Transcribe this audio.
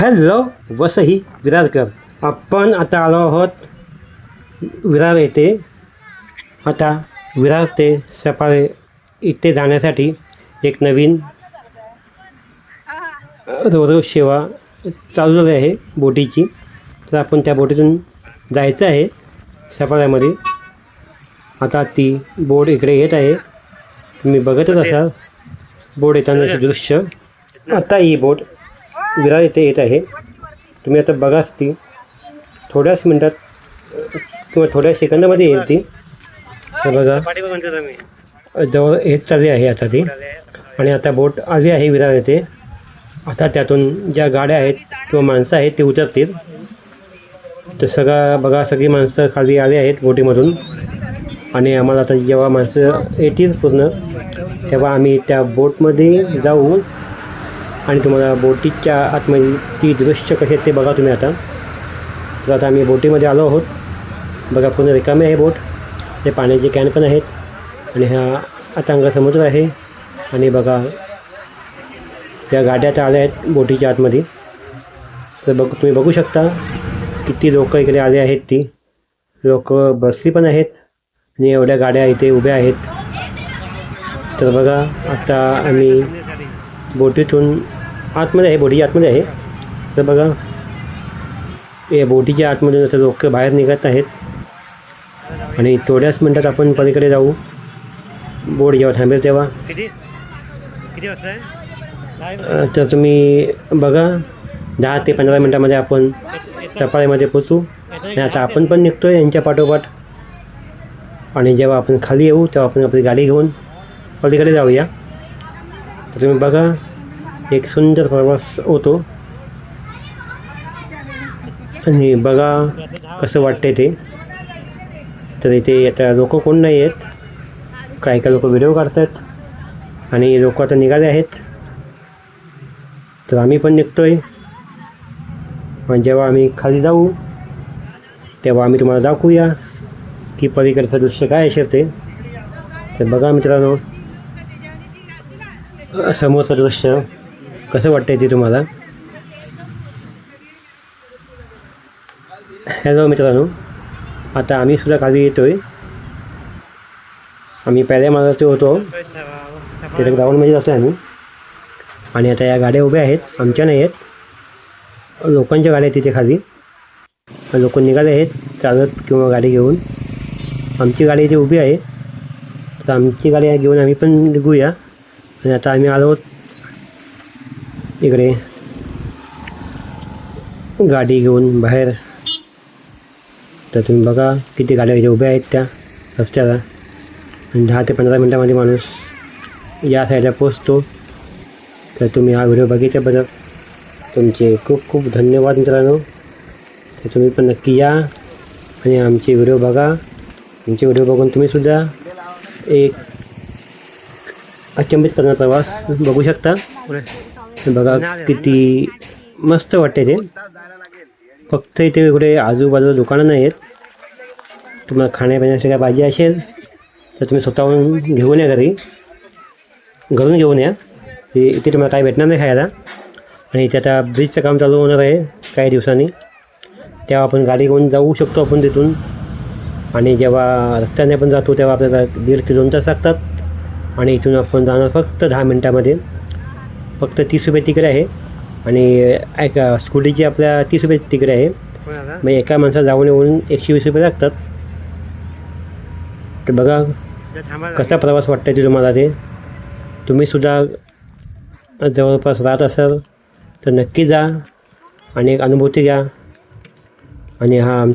Hello Vasai विरारकर. आपण आता आलो आहोत विरार येथे. आता विरार ते सफाळे इथे जाण्यासाठी एक नवीन रोरो सेवा चालू झाली आहे बोटीची. तर आपण त्या बोटीतून जायचं आहे सफाळ्यामध्ये. आता ती बोट इकडे येत आहे. तुम्ही बघतच असाल बोट येतानाचे दृश्य. आता ही बोट विरार येथे येत आहे. तुम्ही आता बघाच ती. थोड्याच मिनटात किंवा थोड्या सेकंदामध्ये येईल ती. तर बघा. जवळ येत चालली आहे आता ती. आणि आता बोट आली आहे विरार येथे. आता त्यातून ज्या गाड्या आहेत किंवा माणसं आहेत ते उतरतील. तर सगळा बघा सगळी माणसं खाली आली आहेत बोटीमधून. आणि आम्हाला आता जेव्हा माणसं येतील पूर्ण तेव्हा आम्ही त्या बोटमध्ये जाऊ. आणि तुम्हाला बोटीच्या आतमध्ये ती दृश्य कसे आहेत ते बघा तुम्ही आता. तर आता आम्ही बोटीमध्ये आलो आहोत. बघा पूर्ण रिकामे आहे बोट. ते पाण्याचे कॅन पण आहेत. आणि हा आता अंगा समुद्र आहे. आणि बघा या गाड्या तर आल्या आहेत बोटीच्या आतमध्ये. तर बघ तुम्ही बघू शकता किती लोकं इकडे आले आहेत ती. लोक बसली पण आहेत. आणि एवढ्या गाड्या इथे उभ्या आहेत. तर बघा आता आम्ही बोटीतून आतमध्ये आहे बोटीच्या आतमध्ये आहे. तर बघा या बोटीच्या आतमधून आता लोक बाहेर निघत आहेत. आणि थोड्याच मिनटात आपण पलीकडे जाऊ. बोट जेव्हा थांबेल तेव्हा. तर तुम्ही बघा दहा ते पंधरा मिनटामध्ये आपण सफाळीमध्ये पोचू आणि आता आपण पण निघतो आहे यांच्या पाठोपाठ. आणि जेव्हा आपण खाली येऊ तेव्हा आपण आपली गाडी घेऊन पलीकडे जाऊया. तर तुम्ही बघा एक सुंदर प्रवास होतो. आणि बघा कसं वाटते ते. तर इथे आता लोक कोण नाही आहेत. काही काही लोक व्हिडिओ काढतात. आणि लोक आता निघाले आहेत. तर आम्ही पण निघतो आहे आणि जेव्हा आम्ही खाली जाऊ तेव्हा आम्ही तुम्हाला दाखवूया की पलीकडचं दृश्य काय असेल ते तर बघा मित्रांनो समोरचं दृश्य कसं वाटतं ते तुम्हाला? हॅलो मित्रांनो. आता आम्ही सुद्धा खाली येतो आहे आम्ही पहिल्या मार्गाचे होतो. तिथे ग्राउंडमध्ये जातो आम्ही. आणि आता या गाड्या उभ्या आहेत. आमच्या नाही आहेत. लोकांच्या गाड्या आहेत तिथे खाली. लोक निघाले आहेत. चालत किंवा गाडी घेऊन. आमची गाडी इथे उभी आहे. तर आमची गाडी घेऊन आम्ही पण निघूया. आणि आता आम्ही आलो इकडे गाडी घेऊन बाहेर तर तुम्ही बघा किती गाड्या इथे उभ्या आहेत त्या रस्त्याला आणि दहा ते पंधरा मिनटामध्ये माणूस या साईडला पोचतो तर तुम्ही हा व्हिडिओ बघितल्याबद्दल तुमचे खूप खूप धन्यवाद मित्रांनो तर तुम्ही पण नक्की या आणि आमचे व्हिडिओ बघा आमचे व्हिडिओ बघून तुम्हीसुद्धा एक अचंबित करणारा प्रवास बघू शकता. बघा किती मस्त वाटते ते. फक्त इथे इकडे आजूबाजूला दुकानं नाही आहेत तुम्हाला खाण्यापिण्यासाठी काय पाहिजे असेल तर तुम्ही स्वतःहून घेऊन या घरी. घरून घेऊन या. इथे तुम्हाला काय भेटणार नाही खायला. आणि इथे आता ब्रिजचं काम चालू होणार आहे काही दिवसांनी. तेव्हा आपण गाडी घेऊन जाऊ शकतो आपण तिथून. आणि जेव्हा रस्त्याने आपण जातो तेव्हा आपल्याला दीड ते दोन तास लागतात. आणि इथून आपण जाणार फक्त दहा मिनटामध्ये. फक्त तीस रुपये तिकीट आहे. आणि ऐका स्कूटीची आपल्या तीस रुपये तिकीट आहे. मग एका माणसाला जाऊन येऊन एकशे वीस रुपये लागतात. तर बघा कसा प्रवास वाटतं ते तुम्हाला ते. तुम्हीसुद्धा जवळपास राहत असाल तर नक्की जा आणि एक अनुभूती घ्या. आणि हा आमचा